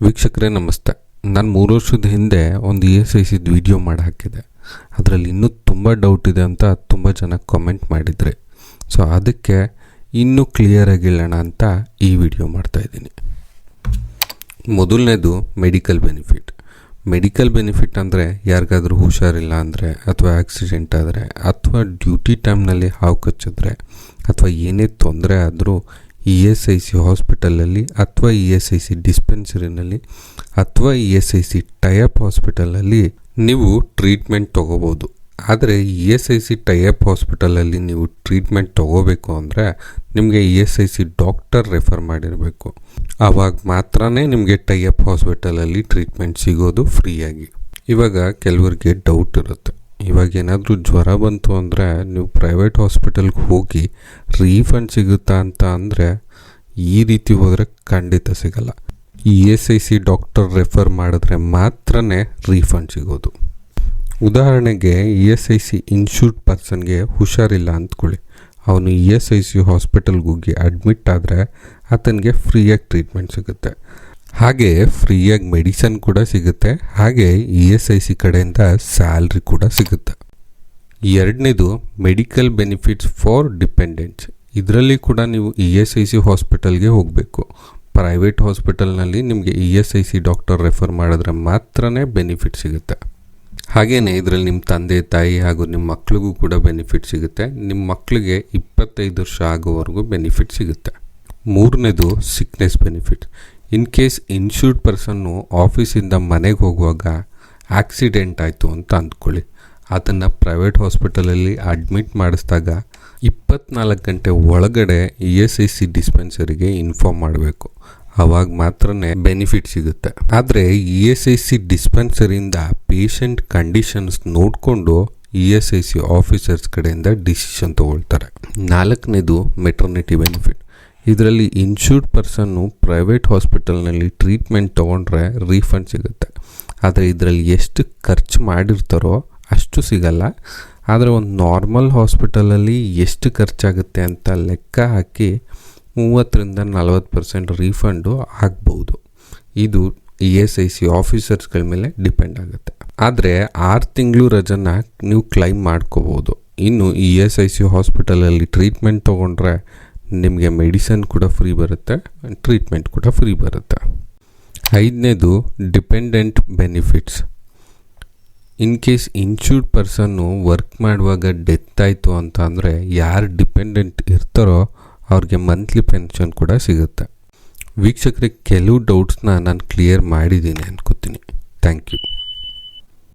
ವೀಕ್ಷಕರೇ, ನಮಸ್ತೆ. ನಾನು ಮೂರು ವರ್ಷದ ಹಿಂದೆ ಒಂದು ಇ ಎಸ್ ಐ ಸಿದ್ ವಿಡಿಯೋ ಮಾಡಿ ಹಾಕಿದೆ. ಅದರಲ್ಲಿ ಇನ್ನೂ ತುಂಬ ಡೌಟ್ ಇದೆ ಅಂತ ತುಂಬ ಜನ ಕಾಮೆಂಟ್ ಮಾಡಿದ್ರಿ. ಸೊ ಅದಕ್ಕೆ ಇನ್ನೂ ಕ್ಲಿಯರ್ ಆಗಿಲ್ಲಣ ಅಂತ ಈ ವಿಡಿಯೋ ಮಾಡ್ತಾಯಿದ್ದೀನಿ ಮೊದಲನೇದು ಮೆಡಿಕಲ್ ಬೆನಿಫಿಟ್ ಮೆಡಿಕಲ್ ಬೆನಿಫಿಟ್ ಅಂದರೆ ಯಾರಿಗಾದರೂ ಹುಷಾರಿಲ್ಲ ಅಂದರೆ ಅಥವಾ ಆಕ್ಸಿಡೆಂಟ್ ಆದರೆ ಅಥವಾ ಡ್ಯೂಟಿ ಟೈಮ್ನಲ್ಲಿ ಹಾವು ಕಚ್ಚಿದ್ರೆ ಅಥವಾ ಏನೇ ತೊಂದರೆ ಆದರೂ ಇ ಎಸ್ ಐ ಸಿ ಹಾಸ್ಪಿಟಲಲ್ಲಿ ಅಥವಾ ಇ ಎಸ್ ಐ ಸಿ ಡಿಸ್ಪೆನ್ಸರಿನಲ್ಲಿ ಅಥವಾ E S I C tie up ಹಾಸ್ಪಿಟಲಲ್ಲಿ ನೀವು ಟ್ರೀಟ್ಮೆಂಟ್ ತೊಗೋಬೋದು. ಆದರೆ E S I C tie up ಹಾಸ್ಪಿಟಲಲ್ಲಿ ನೀವು ಟ್ರೀಟ್ಮೆಂಟ್ ತೊಗೋಬೇಕು ಅಂದರೆ ನಿಮಗೆ E S I C doctor refer ಮಾಡಿರಬೇಕು. ಆವಾಗ ಮಾತ್ರ ನಿಮಗೆ ಟೈಅಪ್ ಹಾಸ್ಪಿಟಲಲ್ಲಿ ಟ್ರೀಟ್ಮೆಂಟ್ ಸಿಗೋದು ಫ್ರೀಯಾಗಿ. ಇವಾಗ ಕೆಲವರಿಗೆ ಡೌಟ್ ಇರುತ್ತೆ. ಇವಾಗ ಏನಾದರೂ ಜ್ವರ ಬಂತು ಅಂದರೆ ನೀವು ಪ್ರೈವೇಟ್ ಹಾಸ್ಪಿಟಲ್ಗೆ ಹೋಗಿ ರೀಫಂಡ್ ಸಿಗುತ್ತಾ ಅಂತ ಅಂದರೆ ಈ ರೀತಿ ಹೋದರೆ ಖಂಡಿತ ಸಿಗಲ್ಲ. E S I C doctor refer ಮಾಡಿದ್ರೆ ಮಾತ್ರನೇ ರೀಫಂಡ್ ಸಿಗೋದು. ಉದಾಹರಣೆಗೆ E S I C insured ಪರ್ಸನ್ಗೆ ಹುಷಾರಿಲ್ಲ ಅಂದ್ಕೊಳ್ಳಿ. ಅವನು ಇ ಎಸ್ ಐ ಸಿ ಹಾಸ್ಪಿಟಲ್ಗೆ ಹೋಗಿ ಅಡ್ಮಿಟ್ ಆದರೆ ಆತನಿಗೆ ಫ್ರೀಯಾಗಿ ಟ್ರೀಟ್ಮೆಂಟ್ ಸಿಗುತ್ತೆ. ಹಾಗೆ ಫ್ರೀಯಾಗಿ ಮೆಡಿಸನ್ ಕೂಡ ಸಿಗುತ್ತೆ ಹಾಗೆ ಇ ಎಸ್ ಐ ಸಿ ಕಡೆಯಿಂದ ಸ್ಯಾಲ್ರಿ ಕೂಡ ಸಿಗುತ್ತೆ. ಎರಡನೇದು ಮೆಡಿಕಲ್ ಬೆನಿಫಿಟ್ಸ್ ಫಾರ್ ಡಿಪೆಂಡೆಂಟ್ಸ್. ಇದರಲ್ಲಿ ಕೂಡ ನೀವು ಇ ಎಸ್ ಐ ಸಿ ಹಾಸ್ಪಿಟಲ್ಗೆ ಹೋಗಬೇಕು. ಪ್ರೈವೇಟ್ ಹಾಸ್ಪಿಟಲ್ನಲ್ಲಿ ನಿಮಗೆ E S I C doctor refer ಮಾಡಿದ್ರೆ ಮಾತ್ರನೇ ಬೆನಿಫಿಟ್ ಸಿಗುತ್ತೆ. ಹಾಗೆಯೇ ಇದರಲ್ಲಿ ನಿಮ್ಮ ತಂದೆ, ತಾಯಿ ಹಾಗೂ ನಿಮ್ಮ ಮಕ್ಳಿಗೂ ಕೂಡ ಬೆನಿಫಿಟ್ ಸಿಗುತ್ತೆ. ನಿಮ್ಮ ಮಕ್ಕಳಿಗೆ ಇಪ್ಪತ್ತೈದು ವರ್ಷ ಆಗೋವರೆಗೂ ಬೆನಿಫಿಟ್ ಸಿಗುತ್ತೆ. ಮೂರನೇದು sickness benefit. In case insured person ಆಫೀಸಿಂದ ಮನೆಗೆ ಹೋಗುವಾಗ ಆಕ್ಸಿಡೆಂಟ್ ಆಯಿತು ಅಂತ ಅಂದ್ಕೊಳ್ಳಿ. ಅದನ್ನು ಪ್ರೈವೇಟ್ ಹಾಸ್ಪಿಟಲಲ್ಲಿ ಅಡ್ಮಿಟ್ ಮಾಡಿಸಿದಾಗ ಇಪ್ಪತ್ನಾಲ್ಕು ಗಂಟೆ ಒಳಗಡೆ ಇ ಎಸ್ ಐ ಸಿ ಡಿಸ್ಪೆನ್ಸರಿಗೆ ಇನ್ಫಾರ್ಮ್ ಮಾಡಬೇಕು. ಆವಾಗ ಮಾತ್ರ ಬೆನಿಫಿಟ್ ಸಿಗುತ್ತೆ. ಆದರೆ ಇ ಎಸ್ ಐ ಸಿ ಡಿಸ್ಪೆನ್ಸರಿಂದ ಪೇಷಂಟ್ ಕಂಡೀಷನ್ಸ್ ನೋಡಿಕೊಂಡು E S I C officers ಕಡೆಯಿಂದ ಡಿಸಿಷನ್ ತೊಗೊಳ್ತಾರೆ. ನಾಲ್ಕನೇದು ಮೆಟರ್ನಿಟಿ ಬೆನಿಫಿಟ್ ಇದರಲ್ಲಿ ಇನ್ಶೂರ್ಡ್ ಪರ್ಸನ್ನು ಪ್ರೈವೇಟ್ ಹಾಸ್ಪಿಟಲ್ನಲ್ಲಿ ಟ್ರೀಟ್ಮೆಂಟ್ ತೊಗೊಂಡ್ರೆ ರೀಫಂಡ್ ಸಿಗುತ್ತೆ. ಆದರೆ ಇದರಲ್ಲಿ ಎಷ್ಟು ಖರ್ಚು ಮಾಡಿರ್ತಾರೋ ಅಷ್ಟು ಸಿಗಲ್ಲ. ಆದರೆ ಒಂದು ನಾರ್ಮಲ್ ಹಾಸ್ಪಿಟಲಲ್ಲಿ ಎಷ್ಟು ಖರ್ಚಾಗುತ್ತೆ ಅಂತ ಲೆಕ್ಕ ಹಾಕಿ ಮೂವತ್ತರಿಂದ ನಲವತ್ತು ಪರ್ಸೆಂಟ್ ರೀಫಂಡು ಆಗ್ಬೋದು. ಇದು ಇ ಎಸ್ ಐ ಸಿ ಆಫೀಸರ್ಸ್ಗಳ ಮೇಲೆ ಡಿಪೆಂಡ್ ಆಗುತ್ತೆ. ಆದರೆ ಆರು ತಿಂಗಳು ರಜನ ನೀವು ಕ್ಲೈಮ್ ಮಾಡ್ಕೋಬೋದು. ಇನ್ನು ಇ ಎಸ್ ಐ ಸಿ ಹಾಸ್ಪಿಟಲಲ್ಲಿ ಟ್ರೀಟ್ಮೆಂಟ್ ತೊಗೊಂಡ್ರೆ ನಿಮಗೆ ಮೆಡಿಸನ್ ಕೂಡ ಫ್ರೀ ಬರುತ್ತೆ, ಟ್ರೀಟ್ಮೆಂಟ್ ಕೂಡ ಫ್ರೀ ಬರುತ್ತೆ. ಐದನೇದು, dependent benefits. In case insured person work ಮಾಡುವಾಗ ಡೆತ್ ಆಯಿತು ಅಂತ ಅಂದರೆ ಯಾರು ಡಿಪೆಂಡೆಂಟ್ ಇರ್ತಾರೋ ಅವ್ರಿಗೆ ಮಂತ್ಲಿ ಪೆನ್ಷನ್ ಕೂಡ ಸಿಗುತ್ತೆ. ವೀಕ್ಷಕರಿಗೆ ಕೆಲವು ಡೌಟ್ಸ್ನ ನಾನು ಕ್ಲಿಯರ್ ಮಾಡಿದ್ದೀನಿ ಅನ್ಕೋತೀನಿ. Thank you.